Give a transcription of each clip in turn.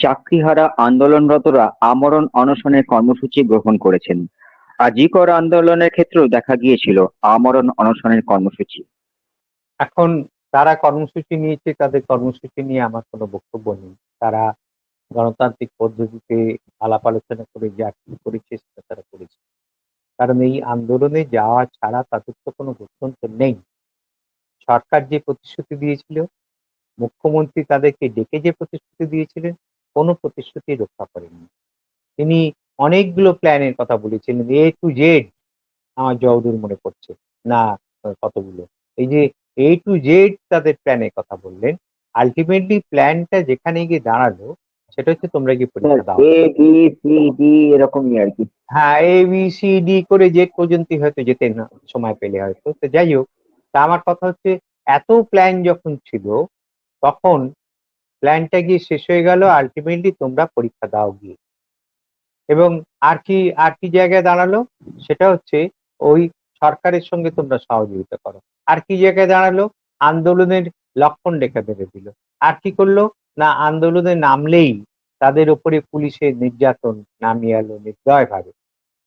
চাকরিহারা আন্দোলনরতরা আমরণ অনশনের কর্মসূচি গ্রহণ করেছেন। আজই কর আন্দোলনের ক্ষেত্রেও দেখা গিয়েছিল আমরণ অনশনের কর্মসূচি। এখন তারা কর্মসূচি নিয়েছে, তাদের কর্মসূচি নিয়ে আমার কোনো বক্তব্য নেই। তারা গণতান্ত্রিক পদ্ধতিতে আলাপ আলোচনা করে যা কি করেছে সেটা তারা করেছে। কারণ এই আন্দোলনে যাওয়া ছাড়া তাদের তো কোনো গত্যন্তর নেই। সরকার যে প্রতিশ্রুতি দিয়েছিল, মুখ্যমন্ত্রী তাদেরকে ডেকে যে প্রতিশ্রুতি দিয়েছিলেন কোনো প্রতিশ্রুতি রক্ষা করেননি। তিনি অনেকগুলো প্ল্যানের কথা বলেছিলেন এ টু জেড আমার যতদূর মনে পড়ছে। না কতগুলো? এই যে এ টু জেড তাদের প্ল্যানের কথা বললেন আলটিমেটলি প্ল্যানটা যেখানে গিয়ে দাঁড়াল সেটা হচ্ছে তোমরা গিয়ে পরীক্ষা দাও। এ বি সি ডি এরকমই আর কি। হ্যাঁ এ বি সি ডি করে যে পর্যন্ত হয়তো যেতে না সময় পেলে হয়তো। তো যাই হোক তা আমার কথা হচ্ছে এত প্ল্যান যখন ছিল তখন প্ল্যানটা গিয়ে শেষ হয়ে গেল আলটিমেটলি তোমরা পরীক্ষা দাও গিয়ে। এবং আর কি আর কি জায়গায় দাঁড়াল? সেটা হচ্ছে ওই সরকারের সঙ্গে তোমরা সহযোগিতা করো। আর কি জায়গায় দাঁড়াল? আন্দোলনের লক্ষণ রেখা বেঁধে দিল। আর কি করল? না, আন্দোলনে নামলেই তাদের উপরে পুলিশের নির্যাতন নামিয়ে এলো নির্দয়ভাবে।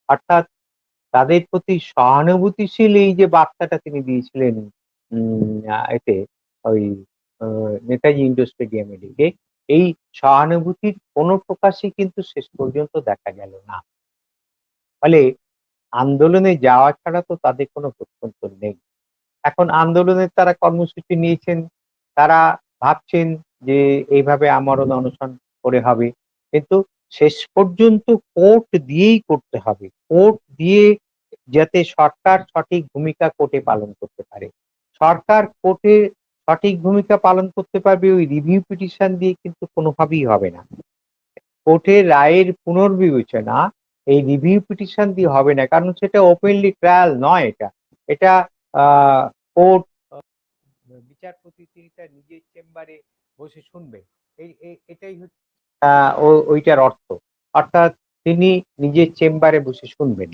অর্থাৎ তাদের প্রতি সহানুভূতিশীল এই যে বার্তাটা তিনি দিয়েছিলেন এতে ওই নেতাজি ইন্ডোর স্টেডিয়ামে ডেকে এই সহানুভূতির কোনো প্রকাশই কিন্তু শেষ পর্যন্ত দেখা গেল না। ফলে আন্দোলনে যাওয়া ছাড়া তো তাদের কোনো গত্যন্তর নেই। এখন আন্দোলনের তারা কর্মসূচি নিয়েছেন, তারা ভাবছেন যে এইভাবে আমরণ অনশন করে হবে। কিন্তু শেষ পর্যন্ত কোর্ট দিয়েই করতে হবে। কোর্ট দিয়ে যাতে সরকার সঠিক ভূমিকা কোর্টে পালন করতে পারে। সরকার কোর্টে সঠিক ভূমিকা পালন করতে পারবে ওই রিভিউ পিটিশন দিয়ে কিন্তু কোনোভাবেই হবে না। কোর্টের রায়ের পুনর্বিবেচনা এই রিভিউ পিটিশন দিয়ে হবে না, কারণ সেটা ওপেনলি ট্রায়াল নয় এটা। এটা কোর্ট বিচারপতি তিনি তার নিজের চেম্বারে বসে শুনবেন এই এটাই হচ্ছে ওইটার অর্থ। অর্থাৎ তিনি নিজের চেম্বারে বসে শুনবেন।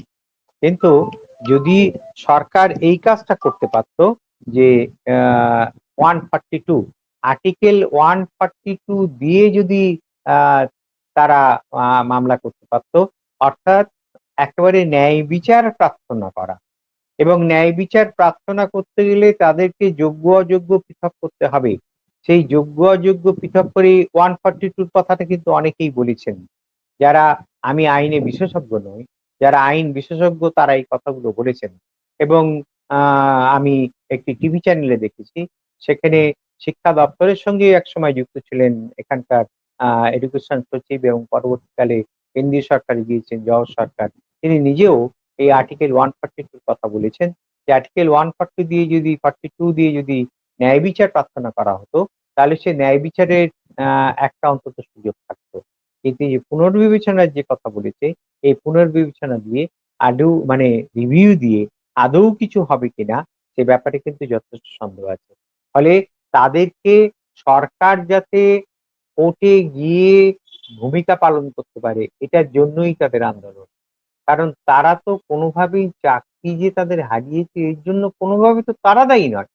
কিন্তু যদি সরকার এই কাজটা করতে পারতো যে one forty two article one forty two দিয়ে যদি তারা মামলা করতে পারতো, অর্থাৎ একেবারে ন্যায় বিচার প্রার্থনা করা। এবং ন্যায় বিচার প্রার্থনা করতে গেলে তাদেরকে যোগ্য অযোগ্য পৃথক করতে হবে। সেই যোগ্য অযোগ্য পৃথক করে ওয়ান ফর্টি টুর কথাটা কিন্তু অনেকেই বলেছেন। যারা আমি আইনে বিশেষজ্ঞ নই, যারা আইন বিশেষজ্ঞ তারা এই কথাগুলো বলেছেন। এবং আমি একটি টিভি চ্যানেলে দেখেছি সেখানে শিক্ষা দপ্তরের সঙ্গে একসময় যুক্ত ছিলেন এখানকার আহ এডুকেশন সচিব এবং পরবর্তীকালে কেন্দ্রীয় সরকারে গিয়েছেন জওয়াহর সরকার। তিনি নিজেও এই আর্টিকেল ওয়ান ফর্টি টুর কথা বলেছেন। যে আর্টিকেল ওয়ান ফর্টি দিয়ে যদি ফর্টি টু দিয়ে যদি ন্যায় বিচার প্রার্থনা করা হতো, তাহলে সে ন্যায় বিচারের একটা অন্তত সুযোগ থাকতো। কিন্তু যে পুনর্বিবেচনার যে কথা বলেছে, এই পুনর্বিবেচনা দিয়ে আদৌ মানে রিভিউ দিয়ে আদৌ কিছু হবে কিনা, সে ব্যাপারে কিন্তু যথেষ্ট সন্দেহ আছে। ফলে তাদেরকে সরকার যাতে কোর্টে গিয়ে ভূমিকা পালন করতে পারে, এটার জন্যই তাদের আন্দোলন। কারণ তারা তো কোনোভাবেই চাকরি যে তাদের হারিয়েছে, এর জন্য কোনোভাবে তো তারা দায়ী নয়।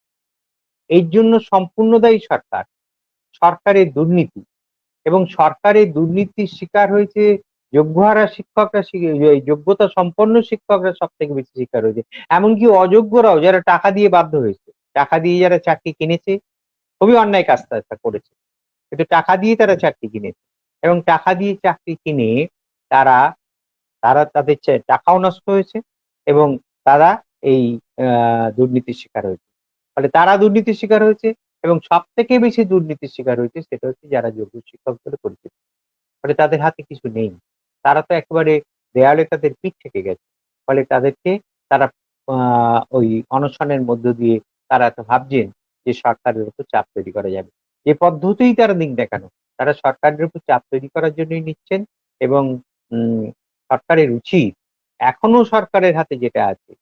এর জন্য সম্পূর্ণ দায়ী সরকার। সরকারের দুর্নীতি। এবং সরকারের দুর্নীতির শিকার হয়েছে যোগ্যহারা শিক্ষকরা যোগ্যতা সম্পন্ন শিক্ষকরা সব থেকে বেশি শিকার হয়েছে। এমনকি অযোগ্যরাও যারা টাকা দিয়ে বাধ্য হয়েছে। টাকা দিয়ে যারা চাকরি কিনেছে, খুবই অন্যায় কাজ তারা করেছে। কিন্তু টাকা দিয়ে তারা চাকরি কিনেছে এবং টাকা দিয়ে চাকরি কিনে তারা তারা তাদের টাকাও নষ্ট হয়েছে এবং তারা এই দুর্নীতির শিকার হয়েছে। ফলে তারা দুর্নীতির শিকার হয়েছে এবং সব থেকে বেশি দুর্নীতির শিকার হয়েছে সেটা হচ্ছে যারা যোগ্য শিক্ষক বলে পরিচিত। ফলে তাদের হাতে কিছু নেই। তারা তো একেবারে দেয়ালে তাদের পিঠ থেকে গেছে। ফলে তাদেরকে তারা ওই অনশনের মধ্য দিয়ে তারা তো ভাবছেন যে সরকারের উপর চাপ তৈরি করা যাবে। যে পদ্ধতিই তারা দিক দেখানো। তারা সরকারের উপর চাপ তৈরি করার জন্যই নিচ্ছেন এবং সরকারের উচিত এখনও সরকারের হাতে যেটা আছে,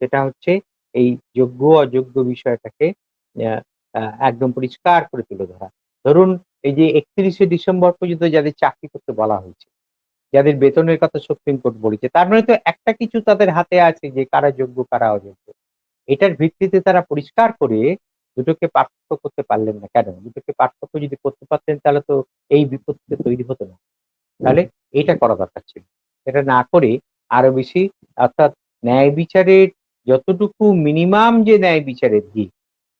সেটা হচ্ছে এই যোগ্য অযোগ্য বিষয়টাকে একদম পরিষ্কার করে তুলে ধরা। ধরুন এই যে একত্রিশে ডিসেম্বর পর্যন্ত যাদের চাকরি করতে বলা হয়েছে, যাদের বেতনের কথা সুপ্রিম কোর্ট বলেছে, তার মানে তো একটা কিছু তাদের হাতে আছে যে কারা যোগ্য, কারা অযোগ্য। এটার ভিত্তিতে তারা পরিষ্কার করে দুটোকে পার্থক্য করতে পারলেন না। কেন? দুটোকে পার্থক্য যদি করতে পারতেন, তাহলে তো এই বিপত্তিতে তৈরি হতো না। তাহলে এটা করা দরকার ছিল। এটা না করে আরও বেশি, অর্থাৎ ন্যায় বিচারের যতটুকু মিনিমাম যে ন্যায় বিচারের দিক,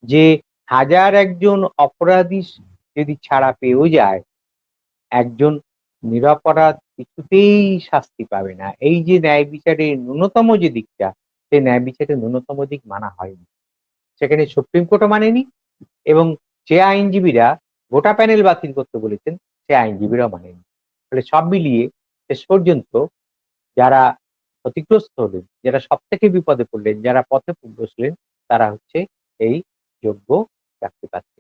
যে হাজার একজন অপরাধী যদি ছাড়া পেয়েও যায়, একজন নিরপরাধ কিছুতেই শাস্তি পাবে না। এই যে ন্যায় বিচারের ন্যূনতম যে দিকটা সেই ন্যায় বিচারের ন্যূনতম দিক মানা হয়নি। সেখানে সুপ্রিম কোর্টও মানেনি এবং যে আইনজীবীরা গোটা প্যানেল বাতিল করতে বলেছেন, সে আইনজীবীরাও মানেনি। ফলে সব মিলিয়ে শেষ পর্যন্ত যারা ক্ষতিগ্রস্ত হলেন, যারা সব থেকে বিপদে পড়লেন, যারা পথে বসলেন, তারা হচ্ছে এই যোগ্য চাকরি পাচ্ছে